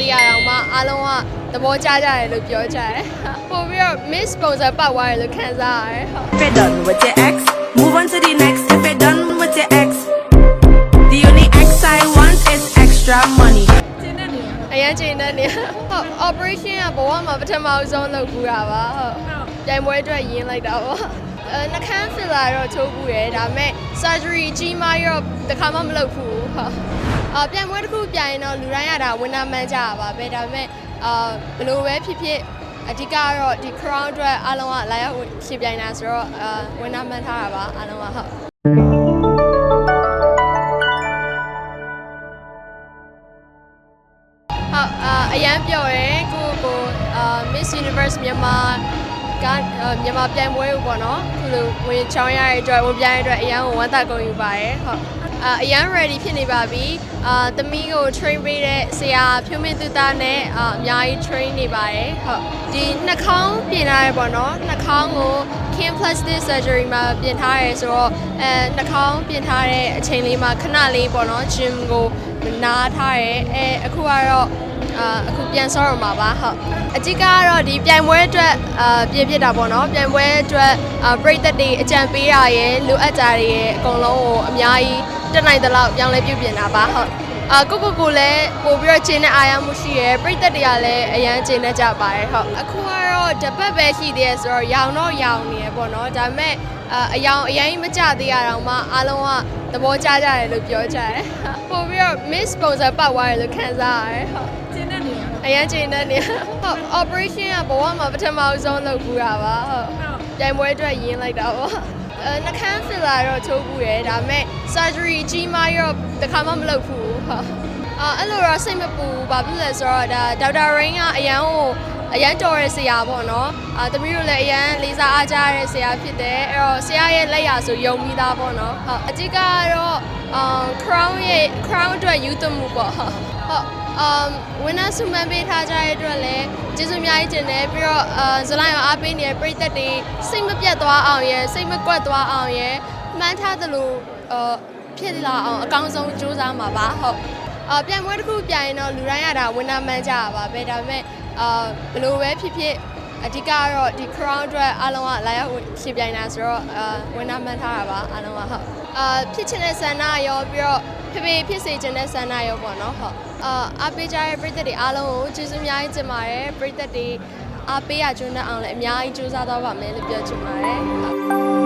သေးရအောင်မှအားလုံးကသဘောကျကြတယ်လို့ပြောကြတယ်ပို့ပြီးတော့ miss ပုံစံပတ်သွားတယ်လို့ခံစားရတယ်ဟုတ် If you're done with your ex, move on to the next. If you're done with your ex, the only ex I want is extra money. အရင်ချိန်တဲ့နေဟုတ် operation ကဘဝမှာပထမဆုံးလုပ်ဘူးတာပါဟုတ်ပြိုင်ပွဲအတွက်ရင်းလိုက်တာပေါ့အဲနှကန်း filler တော့ထိုးဘူးရယ်ဒါပေမဲ့ surgery ကြီးမားရောတစ်ခါမှမလုပ်ဘူးဟုတ် အာပြိုင်ပွဲတစ်ခုပြိုင်တော့လူတိုင်းရတာဝင်းနာမှန်းကြတာပါပဲဒါပေမဲ့အာဘယ်လိုပဲဖြစ်ဖြစ်အဓိကကတော့ဒီ crown အတွက်အားလုံးကလာရောက်ရှင်ပြိုင်တာဆိုတော့အာဝင်းနာမှန်းထားတာပါအားလုံးကဟုတ်ဟုတ်အာအရန်ပြောတယ်ကိုကိုအာ Miss Universe မြန်မာကအာမြန်မာပြိုင်ပွဲကိုပေါ့နော်ခုလိုဝင်ချောင်းရတဲ့အတွက်ဝင်ပြိုင်ရတဲ့အတွက်အရန်ကိုဝမ်းသာကုန်ယူပါတယ်ဟုတ် အာအရန် ready ဖြစ်နေပါပြီအာသမီးကို train ပေးတဲ့ဆရာဖြိုးမင်းသူသားနဲ့အာအများကြီး train နေပါတယ်ဟုတ်ဒီနှာခေါင်းပြင်ထားရပေါ့နော်နှာခေါင်းကို Kin Plastic Surgery မှာပြင်ထားရဲဆိုတော့အဲနှာခေါင်းပြင်ထားတဲ့အချိန်လေးမှာခဏလေးပေါ့နော် gym ကိုနားထားရဲအဲအခုကတော့အာအခုပြန်ဆောရမှာပါဟုတ်အကြည့်ကတော့ဒီပြိုင်ပွဲအတွက်အာပြင်ဖြစ်တာပေါ့နော်ပြိုင်ပွဲအတွက်အာပရိသတ်တွေအကြံပေးတာရယ်လိုအပ်ကြတွေရယ်အကုန်လုံးကိုအများကြီးတက်နိုင်သလောက်ပြောင်းလဲပြုပြင်တာပါဟုတ် အာကိုကိုကိုလည်းပို့ပြီးတော့ခြေနဲ့အာရမှုရှိရယ်ပရိသတ်တွေကလည်းအရန်ခြေနဲ့ကြပါတယ်ဟုတ်အခုကတော့တပတ်ပဲရှိသေးရယ်ဆိုတော့ရောင်တော့ရောင်နေရယ်ပေါ့နော်ဒါပေမဲ့အာအယောင်အရင်မကြသေးရအောင်မှအားလုံးကသဘောကျကြတယ်လို့ပြောကြတယ်ပို့ပြီးတော့ miss ပုံစံပတ်သွားတယ်လို့ခံစားရတယ်ဟုတ်အရင်ချိန်တဲ့နေဟုတ် operation ကဘဝမှာပထမဆုံးလုပ်ဘူးတာပါဟုတ်ပြိုင်ပွဲအတွက်ရင်းလိုက်တာပေါ့အဲ နှကန်း filler တော့ထိုးဘူးရယ်ဒါပေမဲ့ surgery ကြီးမားရောတစ်ခါမှမလုပ်ဘူးဟုတ်အာအဲ့လိုတော့စိတ်မပူဘာဖြစ်လဲဆိုတော့ဒါဒေါက်တာရင်းကအရန်ကိုအရန်တော်တဲ့ဆရာပေါ့နော်အာသမီးတို့လည်းအရန်လေးစားအားကြတဲ့ဆရာဖြစ်တယ်အဲ့တော့ဆရာရဲ့လက်ရာဆိုယုံပြီးသားပေါ့နော်ဟုတ်အကြီးကတော့အာ crown ရဲ့ crown အတွက်ယူသွမှုပေါ့ဟုတ်ဟုတ် um ဝင်းနာဆုမန်ပေးထားကြတဲ့အတွက်လည်းကျေးဇူးအများကြီးတင်တယ်ပြီးတော့အာဇလိုင်းအောင်အားပေးနေတဲ့ပရိသတ်တွေစိတ်မပြတ်သွားအောင်ရယ်စိတ်မကွက်သွားအောင်ရယ်မှန်းထားသလိုအာဖြစ်လာအောင်အကောင်းဆုံးကြိုးစားမှာပါဟုတ်အာပြိုင်ပွဲတစ်ခုပြိုင်တော့လူတိုင်းရတာဝင်းနာမှန်းကြတာပါပဲဒါပေမဲ့အာဘယ်လိုပဲဖြစ်ဖြစ်အဓိကကတော့ဒီ crown အတွက်အားလုံးကလာရောက်ရှင်ပြိုင်တာဆိုတော့အာဝင်းနာမှန်းထားတာပါအားလုံးကဟုတ်အာဖြစ်ချင်တဲ့ဆန္ဒရောပြီးတော့ ဖေဖေဖြစ်စေချင်တဲ့ဆန္ဒရောပေါ့နော်ဟုတ်အာအားပေးကြတဲ့ပရိသတ်တွေအားလုံးကိုကျေးဇူးအများကြီးတင်ပါတယ်ပရိသတ်တွေအားပေးရကျွမ်းတဲ့အောင်လည်းအများကြီးကြိုးစားသွားပါမယ်လို့ပြောချင်ပါတယ်ဟုတ်